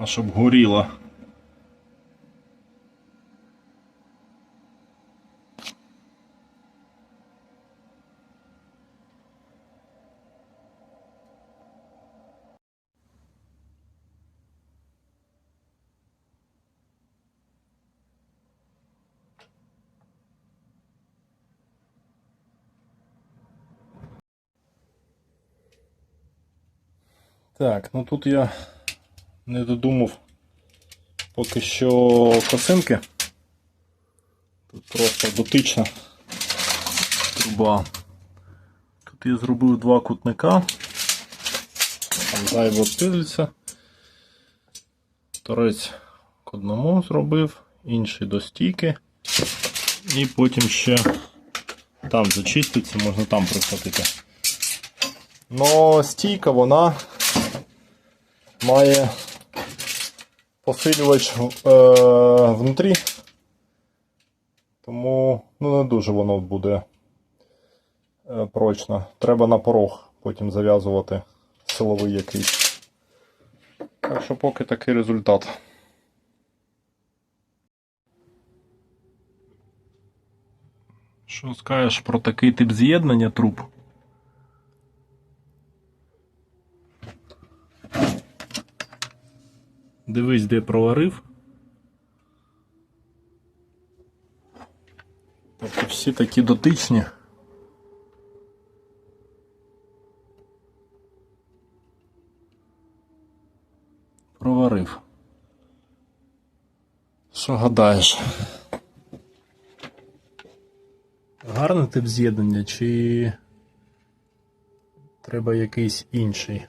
а щоб горіло. Так, ну тут я не додумав поки що косинки. Тут просто дотична труба. Тут я зробив два кутника. Зайво пилиться. Торець к одному зробив, інший до стійки. І потім ще там зачиститься, можна там прихватити. Но стійка вона має посилювач е, внутрі, тому ну, не дуже воно буде е, прочно. Треба на порог потім зав'язувати силовий якийсь. Так що поки такий результат. Що скажеш про такий тип з'єднання труб? Дивись, де проварив. Тобто всі такі дотичні. Проварив. Що гадаєш? Гарний тип з'єднання чи треба якийсь інший?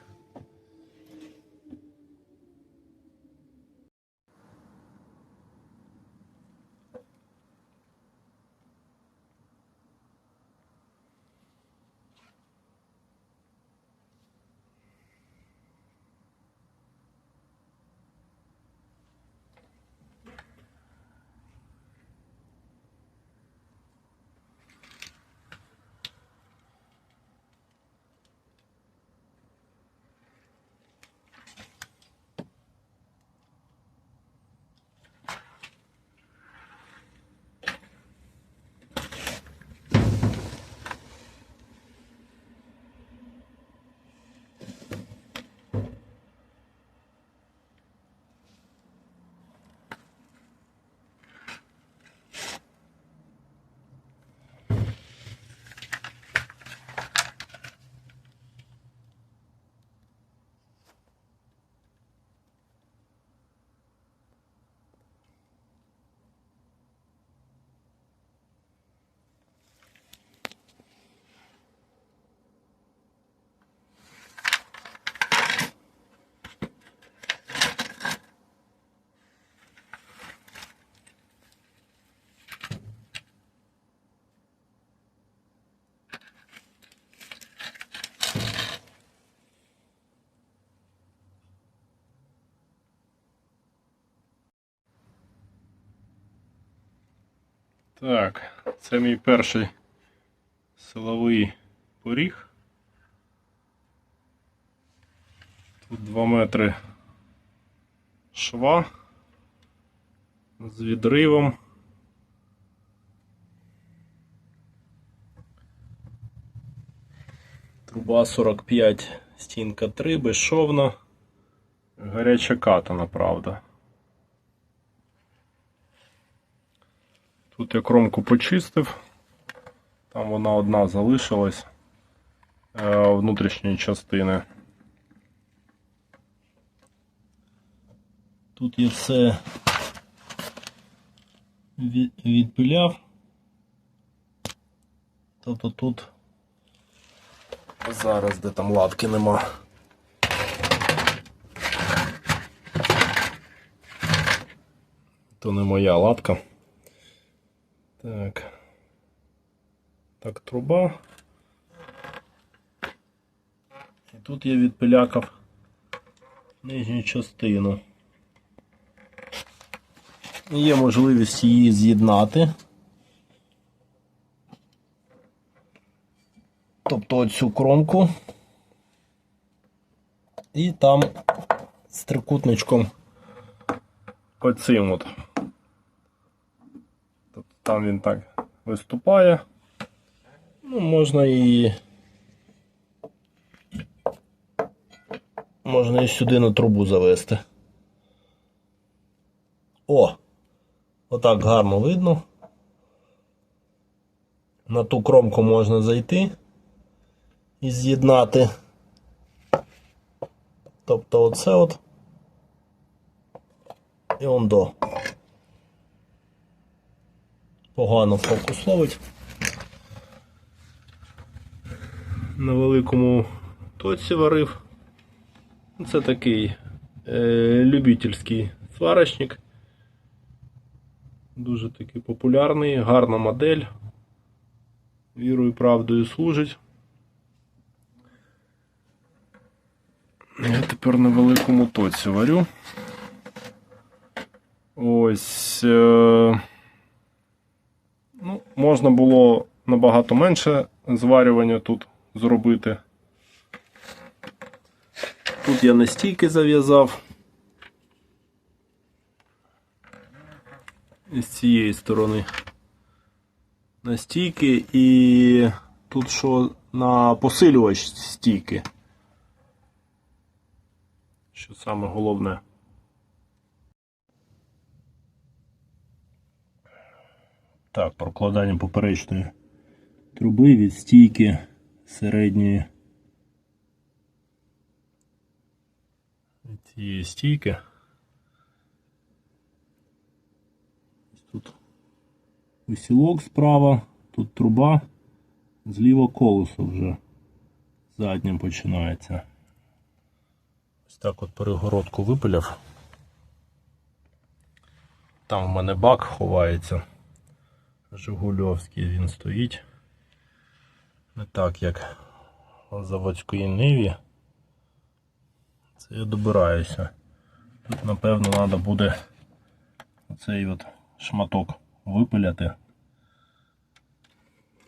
Так, це мій перший силовий поріг. Тут 2 метри шва з відривом. Труба 45, стінка 3, безшовна. Гаряча катана, правда. Тут я кромку почистив, там вона одна залишилась е, внутрішньої частини. Тут я все відпиляв. Тобто тут зараз де там латки нема. То не моя латка. Так. Так, труба. І тут я відпилякав нижню частину. Є можливість її з'єднати. Тобто оцю кромку. І там з трикутничком оцим от. Там він так виступає. Ну, можна і. Можна і сюди на трубу завести. О! Отак гарно видно. На ту кромку можна зайти і з'єднати. Тобто оце от. І он до. Погано фокус ловить. На великому тоці варив. Це такий е, любительський сварочник. Дуже такий популярний, гарна модель. Вірою і правдою служить. Я тепер на великому тоці варю. Ось. Е... Ну, можна було набагато менше зварювання тут зробити. Тут я настійки зав'язав. З цієї сторони настійки і тут що на посилювач стійки. Що саме головне. Так, прокладання поперечної труби від стійки середньої цієї стійки. Тут усілок справа, тут труба, зліва колесо вже заднім починається. Ось так от перегородку випиляв. Там в мене бак ховається. Жигульовський він стоїть. Не так як в заводської ниві. Це я добираюся. Тут напевно треба буде цей от шматок випиляти,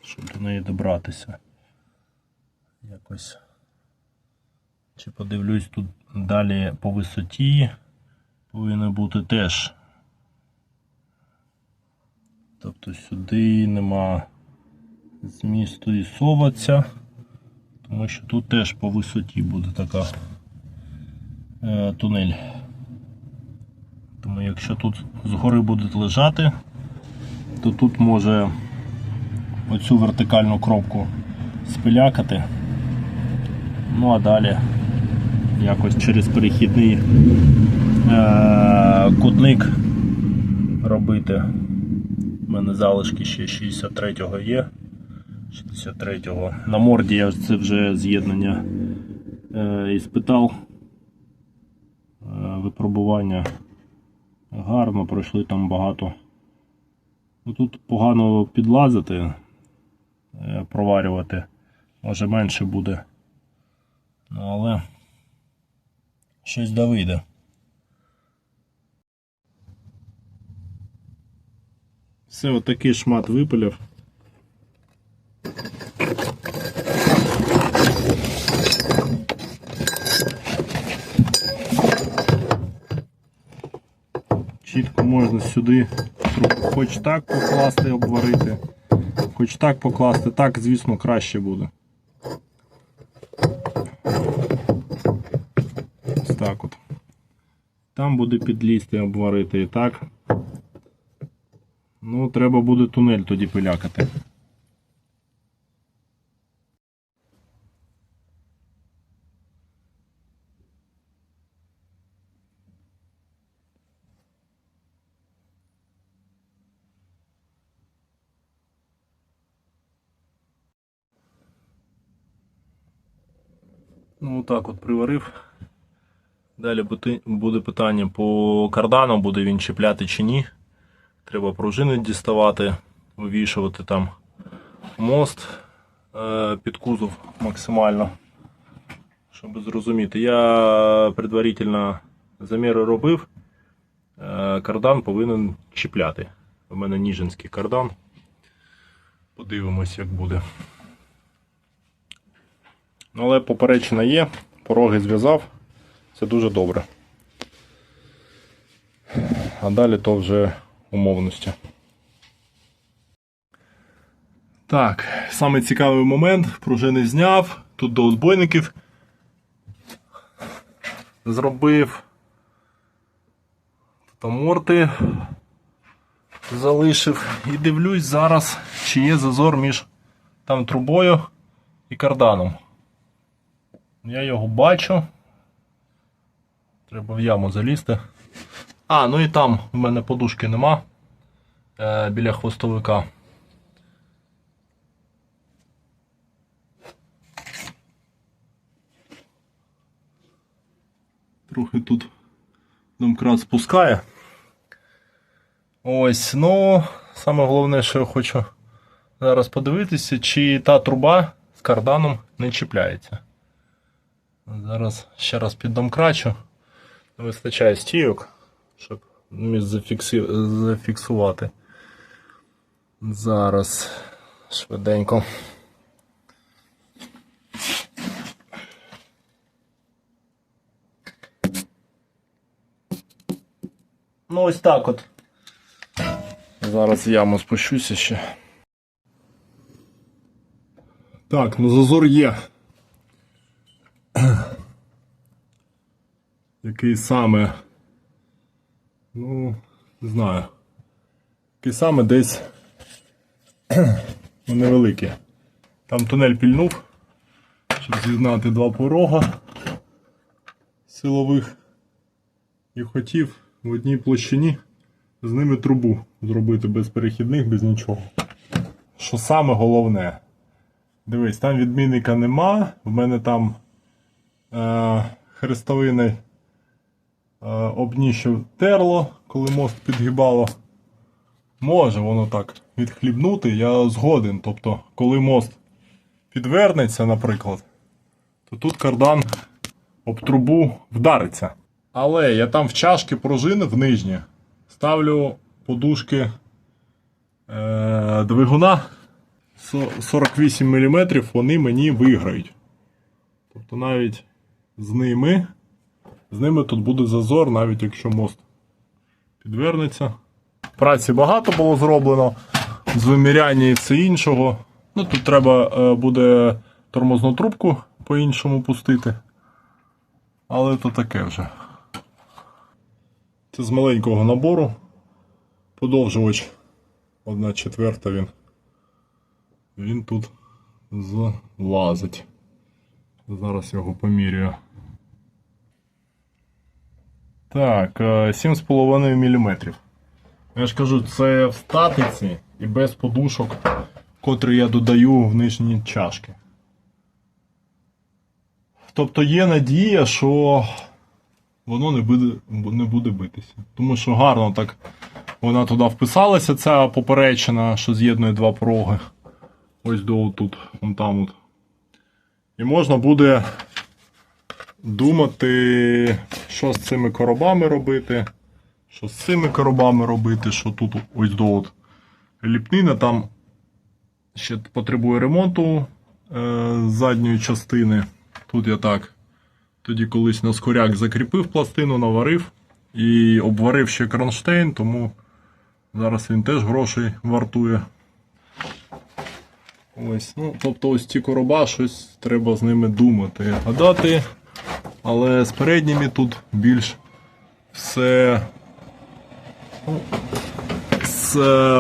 щоб до неї добратися. Якось. Чи подивлюсь тут далі по висоті повинно бути теж. Тобто сюди нема змісту і соватися, тому що тут теж по висоті буде така е, тунель. Тому якщо тут згори будуть лежати, то тут може оцю вертикальну кропку спилякати. Ну а далі якось через перехідний е, кутник робити. У мене залишки ще 63-го є. 63-го. На морді я це вже з'єднання е, іспитав. Е, випробування гарно, пройшли там багато. Ну, Тут погано підлазити, е, проварювати, може менше буде. Ну, але щось да вийде. Все, отакий шмат випиляв. Чітко можна сюди хоч так покласти, обварити, хоч так покласти, так, звісно, краще буде. Ось так от. Там буде підлізти, обварити і так. Треба буде тунель тоді пилякати. Ну, так от приварив. Далі буде питання по кардану, буде він чіпляти чи ні. Треба пружини діставати, вивішувати там мост е, під кузов максимально. Щоб зрозуміти. Я предварительно заміри робив. Е, кардан повинен чіпляти. У мене ніжинський кардан. Подивимось, як буде. Ну, Але поперечина є, пороги зв'язав. Це дуже добре. а далі то вже умовності. Так, саме цікавий момент. Пружини зняв. Тут до отбойників зробив. Тут аморти залишив. І дивлюсь зараз, чи є зазор між там трубою і карданом. Я його бачу. Треба в яму залізти. А, ну і там в мене подушки нема е, біля хвостовика. Трохи тут домкрат спускає. Ось, ну, саме головне, що я хочу зараз подивитися, чи та труба з карданом не чіпляється. Зараз ще раз піддомкрачу. Не вистачає стійок, щоб зафіксувати. Зараз швиденько. Ну, ось так от. Зараз яму спущуся ще. Так, ну зазор є. Який саме. Ну, не знаю. Який саме десь ну, невеликий. Там тунель пільнув, щоб з'єднати два порога силових. І хотів в одній площині з ними трубу зробити без перехідних, без нічого. Що саме головне? Дивись, там відмінника нема. В мене там е, хрестовини е, обніщо терло, коли мост підгибало. Може воно так відхлібнути, я згоден. Тобто, коли мост підвернеться, наприклад, то тут кардан об трубу вдариться. Але я там в чашки пружини в нижні ставлю подушки е, двигуна 48 мм, вони мені виграють. Тобто навіть з ними, з ними тут буде зазор, навіть якщо мост підвернеться. Праці багато було зроблено, з виміряння і все іншого. Ну, тут треба е, буде тормозну трубку по-іншому пустити. Але то таке вже. Це з маленького набору. Подовжувач 1 четверта він. Він тут злазить. Зараз його поміряю. Так, е, 7,5 мм. Я ж кажу, це в статиці і без подушок, котрі я додаю в нижні чашки. Тобто є надія, що воно не буде, не буде битися. Тому що гарно так вона туди вписалася, ця поперечина, що з'єднує два пороги. Ось до тут, вон там от. І можна буде думати, що з цими коробами робити, що з цими коробами робити, що тут ось до от ліпнина там ще потребує ремонту е, задньої частини. Тут я так. Тоді колись на скоряк закріпив пластину, наварив і обварив ще кронштейн, тому зараз він теж грошей вартує. Ось, ну, тобто ось ці короба, щось треба з ними думати, гадати. Але з передніми тут більш все ну,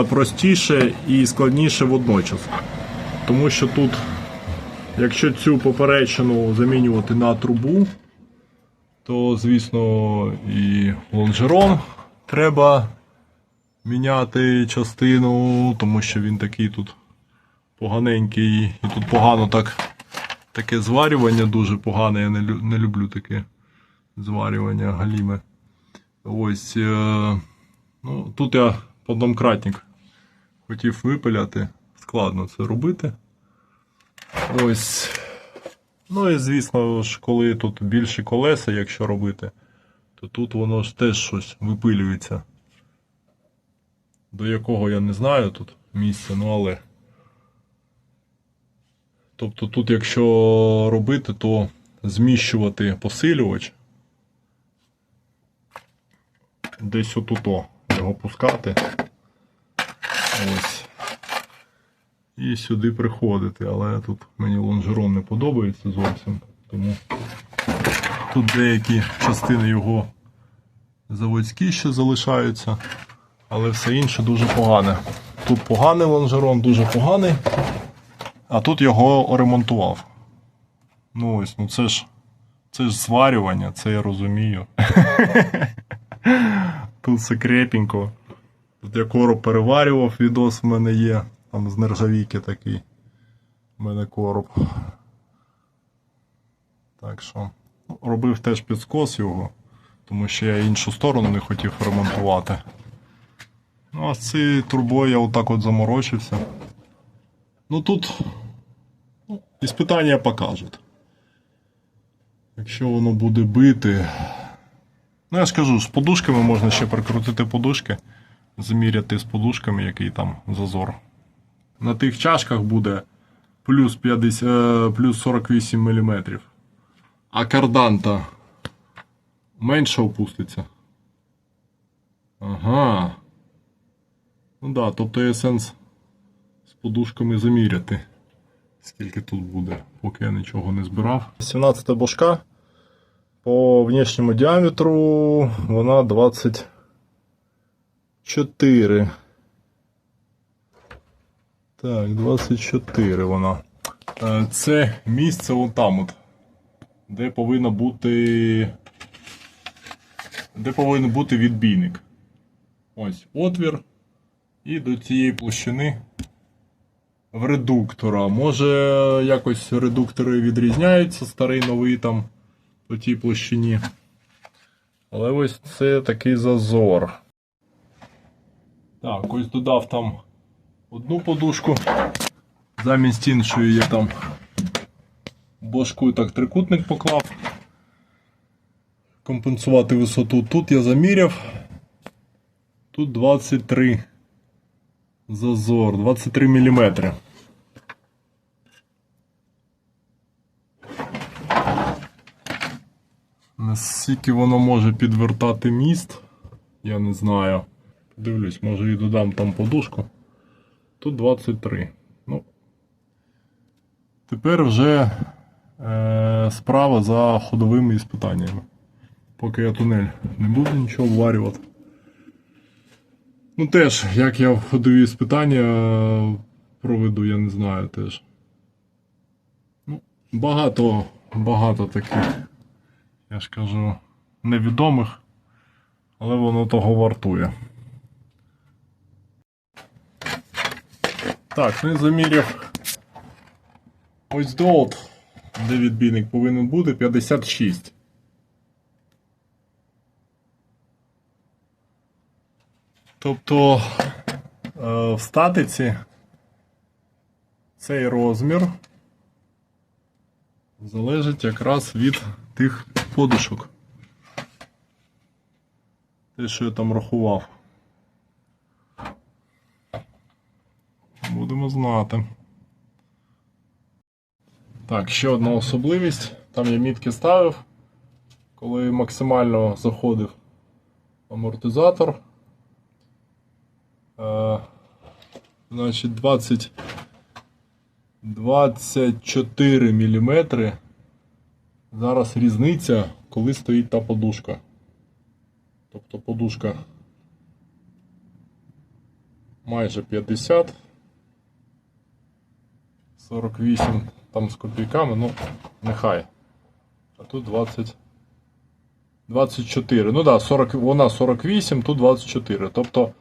простіше і складніше водночас. Тому що тут, якщо цю поперечину замінювати на трубу, то, звісно, і лонжерон треба міняти частину, тому що він такий тут поганенький, і тут погано так. Таке зварювання дуже погане, я не, не люблю таке зварювання галіме. Ось. Е, ну, тут я подомкратник хотів випиляти. Складно це робити. Ось. Ну і звісно ж, коли тут більші колеса, якщо робити, то тут воно ж теж щось випилюється. До якого я не знаю тут місця, ну але. Тобто тут, якщо робити, то зміщувати посилювач десь отуто. його пускати. Ось. І сюди приходити, але тут мені лонжерон не подобається зовсім. Тому тут деякі частини його заводські ще залишаються, але все інше дуже погане. Тут поганий лонжерон, дуже поганий, а тут його ремонтував. Ну ось, ну це ж це ж зварювання, це я розумію. Тут все крепенько. Тут я короб переварював, відос в мене є. Там з нержавійки такий. У мене короб. Так що. ну, Робив теж підскос його, тому що я іншу сторону не хотів ремонтувати. Ну, а з цією трубою я отак от заморочився. Ну тут іспитання покажуть. Якщо воно буде бити. Ну, я ж кажу, з подушками можна ще прикрутити подушки, заміряти з подушками, який там зазор. На тих чашках буде плюс, 50, е, плюс 48 мм. А карданта менше опуститься. Ага. Ну да, тобто є сенс подушками заміряти. Скільки тут буде, поки я нічого не збирав. 17 башка. По внешньому діаметру вона 24. Так, 24 вона. Е, Це місце вон там от, де повинно бути. Де повинен бути відбійник. Ось отвір. І до цієї площини в редуктора. Може якось редуктори відрізняються, старий новий там по тій площині. Але ось це такий зазор. Так, ось додав там одну подушку. Замість іншої я там башку так трикутник поклав. Компенсувати висоту. Тут я заміряв. Тут 23 зазор, 23 мм. Наскільки воно може підвертати міст, я не знаю. Подивлюсь, може і додам там подушку. Тут 23. Ну. Тепер вже е, справа за ходовими іспитаннями. Поки я тунель не буду нічого вварювати. Ну теж, як я ходові іспитання проведу, я не знаю теж. Ну, багато, багато таких, я ж кажу, невідомих, але воно того вартує. Так, ну і заміряв ось долт, де відбійник повинен бути 56. Тобто е, в статиці цей розмір залежить якраз від тих подушок. Те, що я там рахував. Будемо знати. Так, ще одна особливість. Там я мітки ставив, коли максимально заходив амортизатор. Значить, 20, 24 мм. Зараз різниця, коли стоїть та подушка. Тобто подушка майже 50. 48 там з копійками, ну, нехай. А тут 20. 24. Ну так, да, 40, вона 48, тут 24. Тобто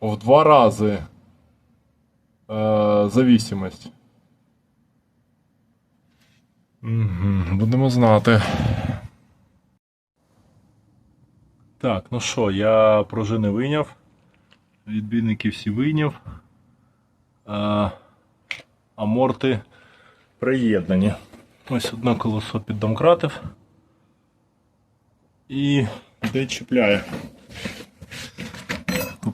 в два рази е, зависимость. Будемо знати. Так, ну що, я пружини вийняв. Відбійники всі вийняв. Е, аморти приєднані. Ось одне колесо піддомкратив. І де чіпляє.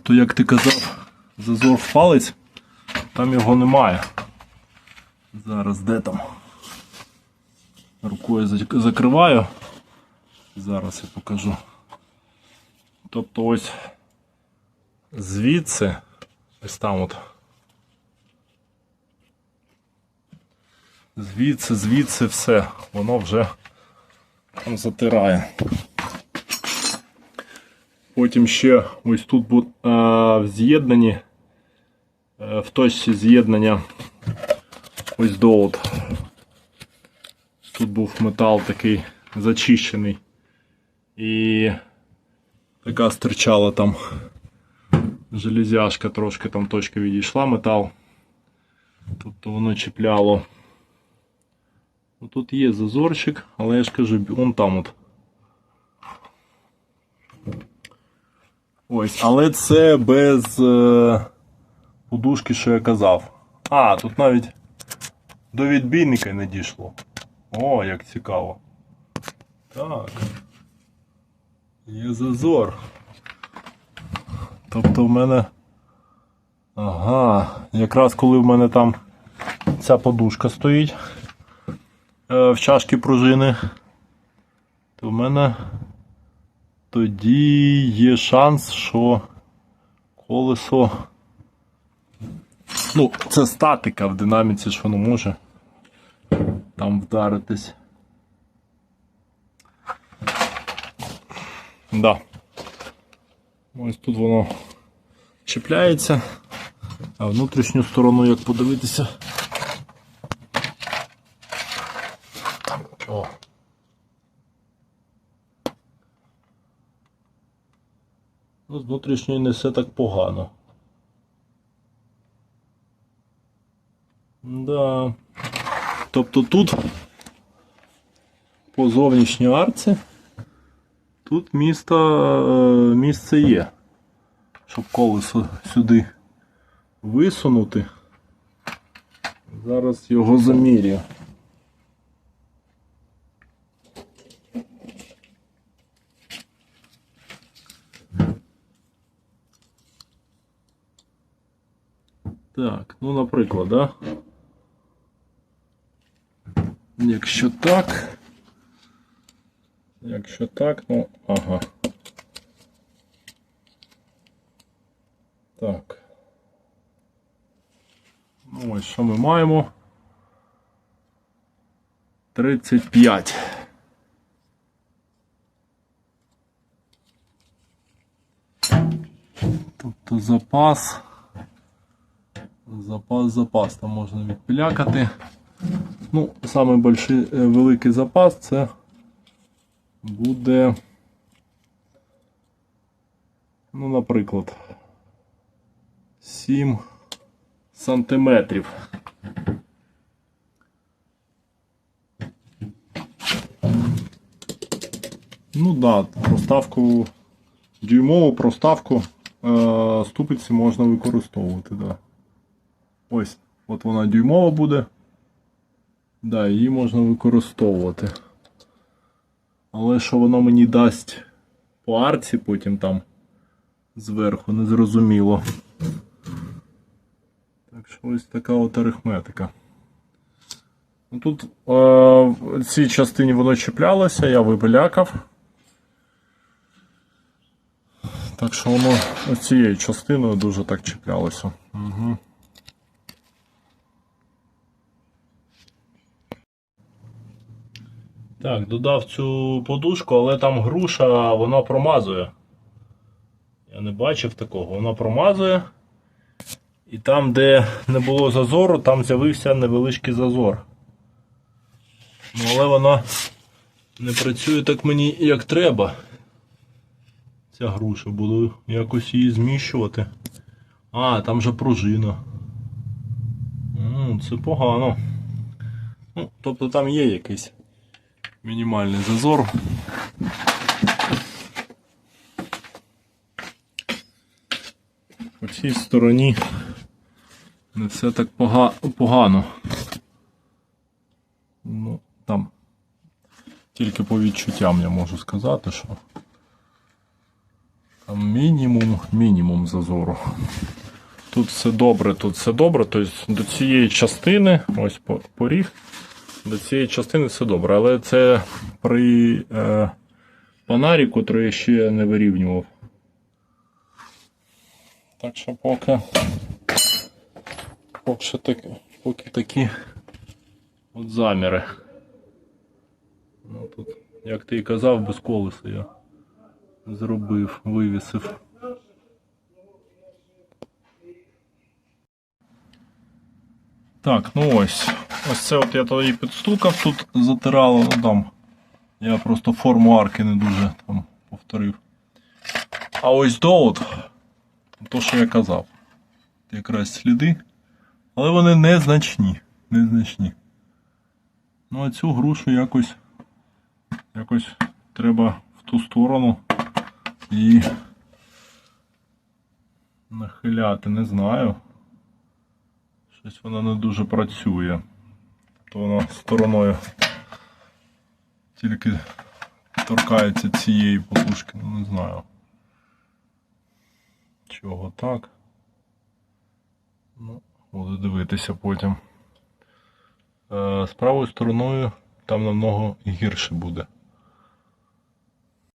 Тобто, як ти казав, зазор в палець, там його немає. Зараз де там? Рукою закриваю. Зараз я покажу. Тобто ось звідси, ось там от. Звідси, звідси все, воно вже затирає. Потім ще ось тут бу- е, в з'єднанні, е, в точці з'єднання ось довод. Тут був метал такий зачищений. І така стирчала там железяшка, трошки там точка відійшла метал. Тобто воно чіпляло. Ну, Тут є зазорчик, але я ж кажу, вон там от. Ось, але це без е, подушки, що я казав. А, тут навіть до відбійника не дійшло. О, як цікаво. Так. Є зазор. Тобто в мене. Ага, якраз коли в мене там ця подушка стоїть е, в чашки пружини, то в мене тоді є шанс, що колесо. Ну, це статика в динаміці, що воно може там вдаритись. Да. Ось тут воно чіпляється, а внутрішню сторону, як подивитися. О. Ну, з внутрішньої не все так погано. Да. Тобто тут по зовнішній арці тут місто, е, місце є, щоб колесо сюди висунути. Зараз його замірю. Так, ну, наприклад, да? Якщо так. Якщо так, ну, ага. Так. Ну, ось що ми маємо? 35. Тобто запас. Запас, запас там можна відпілякати. Ну, самий больший, е, великий запас це буде, ну, наприклад, 7 сантиметрів. Ну да, проставку, дюймову проставку е, ступиці можна використовувати, да. Ось, от вона дюймова буде. Да, її можна використовувати. Але що воно мені дасть по арці потім там зверху, незрозуміло. Так що ось така от арифметика. Ну, Тут е, в цій частині воно чіплялося, я вибелякав. Так що воно цією частиною дуже так чіплялося. Угу. Так, додав цю подушку, але там груша, вона промазує. Я не бачив такого, вона промазує. І там, де не було зазору, там з'явився невеличкий зазор. Ну, але вона не працює так мені як треба. Ця груша, буду якось її зміщувати. А, там же пружина. М, Це погано. Ну, тобто там є якийсь мінімальний зазор. По цій стороні не все так пога- погано. Ну, там тільки по відчуттям я можу сказати, що там мінімум, мінімум зазору. Тут все добре, тут все добре. Тобто до цієї частини, ось по- поріг, до цієї частини все добре. Але це при е, панарі, котрий я ще не вирівнював. Так що поки. Поки, так, поки такі от заміри. Ну, тут, як ти і казав, без колеса я зробив, вивісив. Так, ну ось. Ось це от я тоді підстукав, тут затирало, ну там. Я просто форму арки не дуже там повторив. А ось довод, то, що я казав. Якраз сліди. Але вони незначні. Незначні. Ну а цю грушу якось. Якось треба в ту сторону і нахиляти, не знаю. Щось вона не дуже працює. То вона стороною тільки торкається цієї подушки, ну не знаю. Чого так? Ну, буду дивитися потім. Е, з правою стороною там намного гірше буде.